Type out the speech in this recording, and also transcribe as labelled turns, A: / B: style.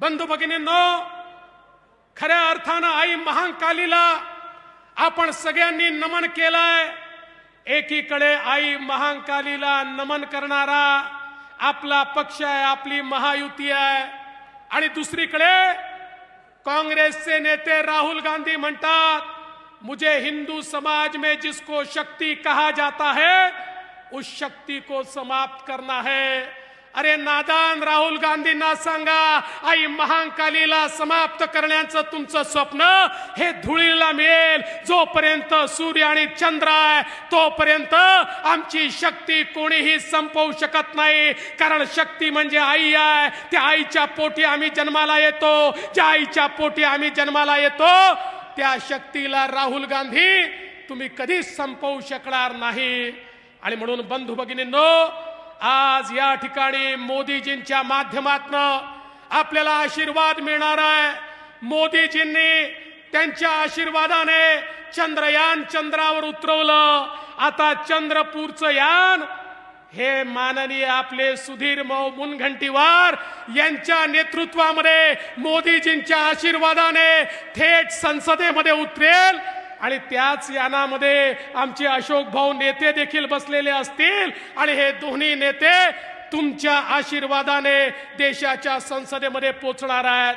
A: बंधू भगिनींनो खऱ्या अर्थानं आई महाकालीला आपण सगळ्यांनी नमन केलंय. एकीकडे आई महाकालीला नमन करणारा आपला पक्ष आहे आपली महायुती आहे. आणि दुसरीकडे काँग्रेसचे नेते राहुल गांधी म्हणतात मुझे हिंदू समाज में जिसको शक्ति कहा जाता है उस शक्ति को समाप्त करना है. अरे नादान राहुल गांधींना सांगा आई महाकालीला समाप्त करण्याचं तुमचं स्वप्न हे धुळीला मिळेल. जोपर्यंत सूर्य आणि चंद्र आहे तोपर्यंत आमची शक्ती कोणीही संपवू शकत नाही. कारण शक्ती म्हणजे आई आहे. त्या आईच्या पोटी आम्ही जन्माला येतो. ज्या आईच्या पोटी आम्ही जन्माला येतो त्या शक्तीला राहुल गांधी तुम्ही कधीच संपवू शकणार नाही. आणि म्हणून बंधू भगिनींनो आज या ठिकाणी मोदीजींच्या माध्यमातनं आपल्याला आशीर्वाद मिळणार आहे. मोदीजींनी त्यांच्या आशीर्वादाने चंद्रयान चंद्रावर उतरवलं. आता चंद्रपूरचं यान हे माननीय आपले सुधीर मौ मुनघंटीवार यांच्या नेतृत्वामध्ये मोदीजींच्या आशीर्वादाने थेट संसदेमध्ये उतरेल. आणि त्याच यानामध्ये आमचे अशोक भाऊ नेते देखील बसलेले असतील. आणि हे दोन्ही नेते तुमच्या आशीर्वादाने देशाच्या संसदेमध्ये पोचणार आहेत.